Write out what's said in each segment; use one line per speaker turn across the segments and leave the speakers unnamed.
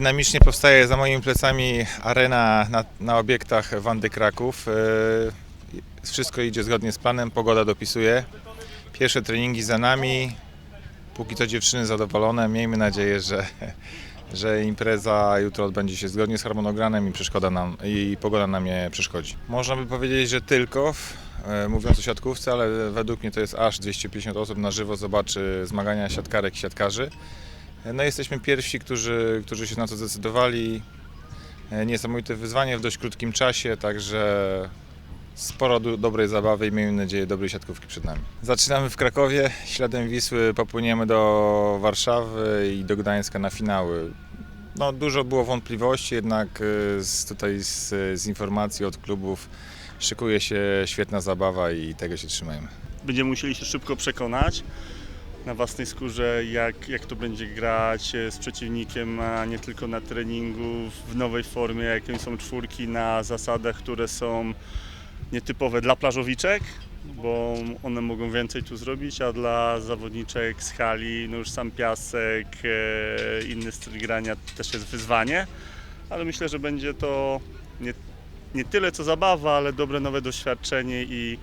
Dynamicznie powstaje za moimi plecami arena na, na obiektach Wandy Kraków. Yy, Wszystko idzie zgodnie z planem, pogoda dopisuje. Pierwsze treningi za nami. Póki co dziewczyny zadowolone. Miejmy nadzieję, że, że impreza jutro odbędzie się zgodnie z harmonogramem i, przeszkoda nam, i pogoda nam nie przeszkodzi. Można by powiedzieć, że tylko, e, mówiąc o siatkówce, ale według mnie to jest aż 250 osób na żywo zobaczy zmagania siatkarek i siatkarzy. No jesteśmy pierwsi, którzy, którzy się na to zdecydowali. E, Niesamowite wyzwanie w dość krótkim czasie, także sporo do, dobrej zabawy i miejmy nadzieję dobrej siatkówki przed nami. Zaczynamy w Krakowie, śladem Wisły popłyniemy do Warszawy i do Gdańska na finały. No, dużo było wątpliwości, jednak e, z, tutaj z, z informacji od klubów szykuje się świetna zabawa i tego się trzymajmy.
będziemy musieli się szybko przekonać na własnej skórze, jak, jak to będzie grać e, z przeciwnikiem, a nie tylko na treningu, w nowej formie, jakie są czwórki, na zasadach, które są nietypowe dla plażowiczek, bo one mogą więcej tu zrobić, a dla zawodniczek z hali, no już sam piasek, e, inny styl grania też jest wyzwanie, ale myślę, że będzie to nie, nie tyle co zabawa, ale dobre nowe doświadczenie i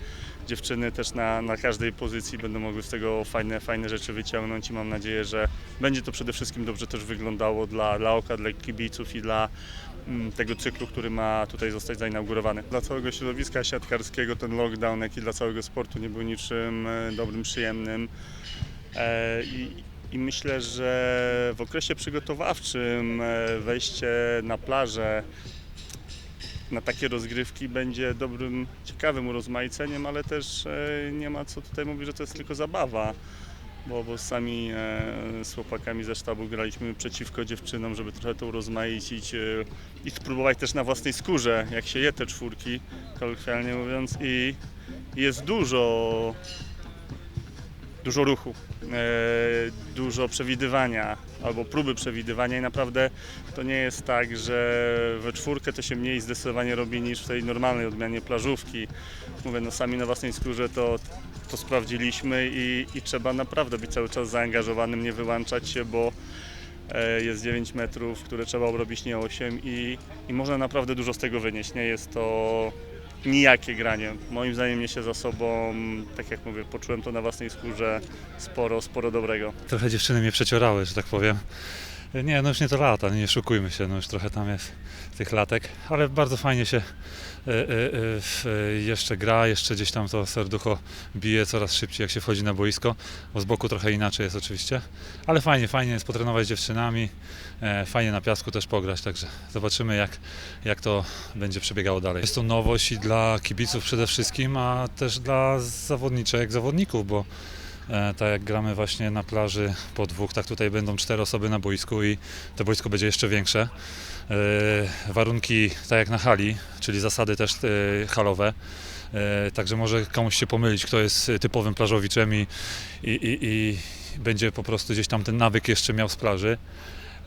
dziewczyny też na, na każdej pozycji będą mogły z tego fajne, fajne rzeczy wyciągnąć i mam nadzieję, że będzie to przede wszystkim dobrze też wyglądało dla, dla oka, dla kibiców i dla mm, tego cyklu, który ma tutaj zostać zainaugurowany. Dla całego środowiska siatkarskiego ten lockdown, jak i dla całego sportu nie był niczym e, dobrym, przyjemnym. E, I, i myślę, że w okresie przygotowawczym e, wejście na plażę na takie rozgrywki będzie dobrym, ciekawym urozmaiceniem, ale też e, nie ma co tutaj mówić, że to jest tylko zabawa. Bo, bo sami e, z chłopakami ze sztabu graliśmy przeciwko dziewczynom, żeby trochę to urozmaicić e, i spróbować też na własnej skórze, jak się je te czwórki, kolokwialnie mówiąc. I i jest dużo, dużo ruchu, e, dużo przewidywania albo próby przewidywania i naprawdę to nie jest tak, że we czwórkę to się mniej zdecydowanie robi niż w tej normalnej odmianie plażówki. Mówię, no sami na własnej skórze to, to sprawdziliśmy i, i trzeba naprawdę być cały czas zaangażowanym, nie wyłączać się, bo e, jest 9 metrów, które trzeba obrobić, nie 8 i, i można naprawdę dużo z tego wynieść. Nie jest to nijakie granie. Moim zdaniem niesie za sobą, tak jak mówię, poczułem to na własnej skórze, sporo, sporo dobrego.
Trochę dziewczyny mnie przeciorały, że tak powiem. Nie, no już nie to lata, nie szukujmy się, no już trochę tam jest tych latek, ale bardzo fajnie się e, w- e, jeszcze gra, jeszcze gdzieś tam to serducho bije coraz szybciej, jak się wchodzi na boisko, bo z boku trochę inaczej jest oczywiście, ale fajnie, fajnie jest potrenować z dziewczynami, e, fajnie na piasku też pograć, także zobaczymy jak, jak to będzie przebiegało dalej. Jest to nowość i dla kibiców przede wszystkim, a też dla zawodniczek, zawodników, bo tak jak gramy właśnie na plaży po dwóch, tak tutaj będą cztery osoby na boisku i to boisko będzie jeszcze większe. E, Warunki tak jak na hali, czyli zasady też e, halowe. E, Także może komuś się pomylić, kto jest typowym plażowiczem i, i, i, i będzie po prostu gdzieś tam ten nawyk jeszcze miał z plaży.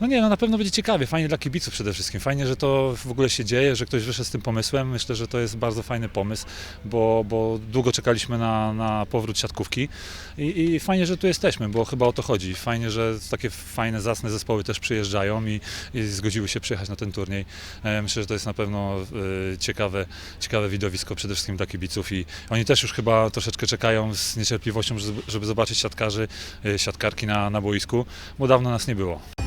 No nie, no na pewno będzie ciekawie, fajnie dla kibiców przede wszystkim. Fajnie, że to w ogóle się dzieje, że ktoś wyszedł z tym pomysłem. Myślę, że to jest bardzo fajny pomysł, bo, bo długo czekaliśmy na, na powrót siatkówki i, i fajnie, że tu jesteśmy, bo chyba o to chodzi. Fajnie, że takie fajne, zacne zespoły też przyjeżdżają i, i zgodziły się przyjechać na ten turniej. E, Myślę, że to jest na pewno e, ciekawe, ciekawe widowisko przede wszystkim dla kibiców i oni też już chyba troszeczkę czekają z niecierpliwością, żeby, żeby zobaczyć siatkarzy, e, siatkarki na, na boisku, bo dawno nas nie było.